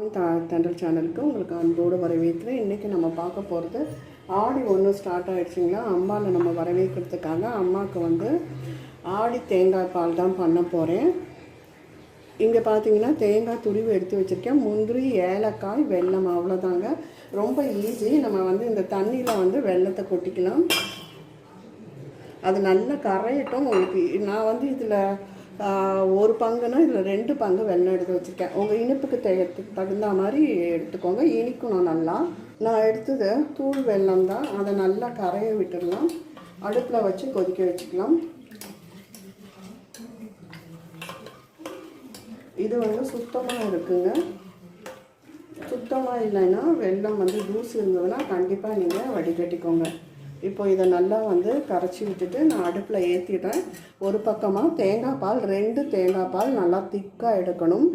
தண்டல் சேனலுக்கு உங்களுக்கு அன்போடு வரவேற்கிறேன். இன்றைக்கி நம்ம பார்க்க போகிறது ஆடி ஒன்று ஸ்டார்ட் ஆகிடுச்சிங்களா அம்மாவில் நம்ம வரவேற்கிறதுக்காக அம்மாவுக்கு வந்து ஆடி தேங்காய் பால் தான் பண்ண போகிறேன் இங்கே பார்த்தீங்கன்னா தேங்காய் துருவி எடுத்து வச்சுருக்கேன். முந்திரி ஏலக்காய் வெல்லம் அவ்வளோதாங்க ரொம்ப ஈஸி நம்ம வந்து இந்த தண்ணியில் வந்து வெள்ளத்தை கொட்டிக்கலாம். அது நல்லா கரையட்டும். உங்களுக்கு நான் வந்து இதில் ஒரு பங்குனா இதில் ரெண்டு பங்கு வெள்ளம் எடுத்து வச்சுருக்கேன். உங்கள் இனிப்புக்கு தேகத்துக்கு தகுந்த மாதிரி எடுத்துக்கோங்க. இனிக்கணும் நல்லா. நான் எடுத்தது தூள் வெள்ளம் தான். அதை நல்லா கரைய விட்டுடலாம். அடுப்பில் வச்சு கொதிக்க வச்சுக்கலாம். இது வந்து சுத்தமாக இருக்குங்க. சுத்தமாக இல்லைன்னா வெள்ளம் வந்து தூசி இருந்ததுன்னா கண்டிப்பாக நீங்கள் வடிகட்டிக்கோங்க. இப்போ இதை நல்லா வந்து கரைச்சி விட்டுட்டு நான் அடுப்பில் ஏற்றிடுறேன் ஒரு பக்கமாக தேங்காய் பால் ரெண்டு தேங்காய் பால் நல்லா திக்காக எடுக்கணும்.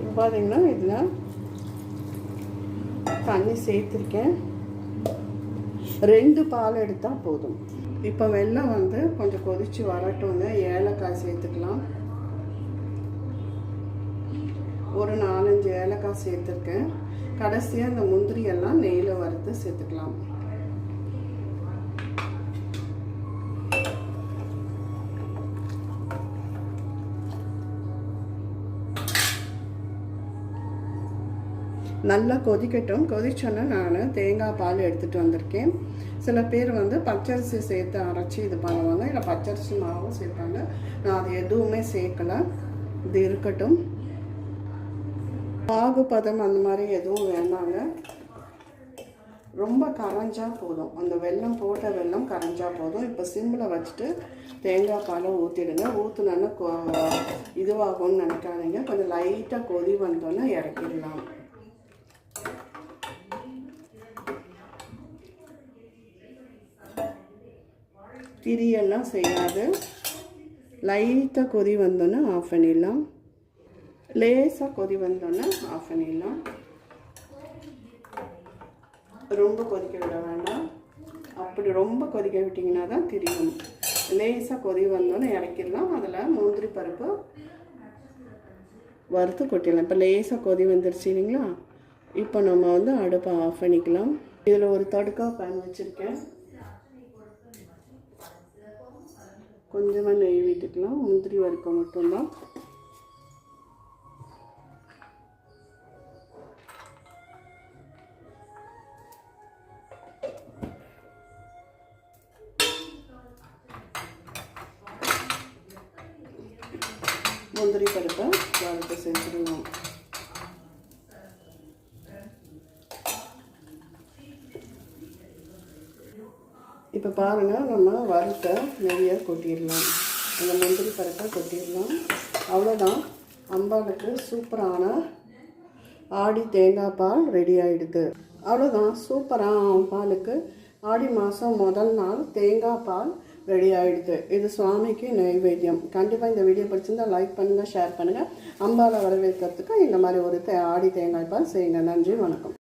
இப்போ பார்த்தீங்கன்னா இதில் தண்ணி சேர்த்துருக்கேன். ரெண்டு பால் எடுத்தால் போதும். இப்போ வெள்ளம் வந்து கொஞ்சம் கொதித்து வரட்டுங்க ஏலக்காய் சேர்த்துக்கலாம். ஒரு நாலஞ்சு ஏலக்காய் சேர்த்துருக்கேன். கடைசியாக இந்த முந்திரி எல்லாம் நெய்யில் வறுத்து சேர்த்துக்கலாம். நல்லா கொதிக்கட்டும். கொதிச்சோன்னே நான் தேங்காய் பால் எடுத்துகிட்டு வந்திருக்கேன். சில பேர் வந்து பச்சரிசி சேர்த்து அரைச்சி இது பண்ணுவாங்க. இல்லை பச்சரிசி மாவும் சேர்ப்பாங்க. நான் அது எதுவுமே சேர்க்கலை. இது இருக்கட்டும். பாகுபதம் அந்த மாதிரி எதுவும் வேணாங்க. ரொம்ப கரைஞ்சா போதும். அந்த வெல்லம் போட்ட வெல்லம் கரைஞ்சா போதும். இப்போ சிம்மில் வச்சுட்டு தேங்காய் பாலை ஊற்றிடுங்க ஊற்றுனோன்னா இதுவாகும்னு நினைக்காதீங்க. கொஞ்சம் லைட்டாக கொதி வந்தோன்னே இறக்கிடலாம். திரியெல்லாம் செய்யாது. லைட்டாக கொதி வந்தோன்னே ஆஃப் பண்ணிடலாம். லேசாக கொதி வந்தோன்னே ஆஃப் பண்ணிடலாம். ரொம்ப கொதிக்க விட வேண்டாம். அப்படி ரொம்ப கொதிக்க விட்டிங்கன்னா தான் திரியும். லேசாக கொதி வந்தோன்னே இறக்கிடலாம். அதில் முந்திரி பருப்பு வறுத்து கொட்டிடலாம். இப்போ லேசாக கொதி வந்துருச்சு இல்லைங்களா? இப்போ நம்ம வந்து அடுப்பை ஆஃப் பண்ணிக்கலாம். இதில் ஒரு தடுக்கா பேன் வச்சுருக்கேன். கொஞ்சமாக நெய் விட்டுக்கலாம். முந்திரி வறுக்க மட்டும்தான். முந்திரி பருப்பை வறுத்து செஞ்சுருவோம் இப்போ பாருங்கள் நம்ம வறுத்த நெய்யை கொட்டிடலாம். அந்த முந்திரி பருப்பை கொட்டிடலாம். அவ்வளோதான் அம்பாளுக்கு சூப்பரான ஆடி தேங்காய் பால் ரெடி ஆகிடுது அவ்வளோதான் சூப்பராக பாலுக்கு ஆடி மாதம் முதல் நாள் தேங்காய் பால் ரெடி ஆகிடுது இது சுவாமிக்கு நைவேத்தியம். கண்டிப்பாக இந்த வீடியோ பிடிச்சிருந்தால் லைக் பண்ணுங்கள் ஷேர் பண்ணுங்கள் அம்பாவை வரவேற்கிறதுக்கு இந்த மாதிரி ஒரு தே ஆடி தேங்காய் பால் செய்யுங்க. நன்றி வணக்கம்.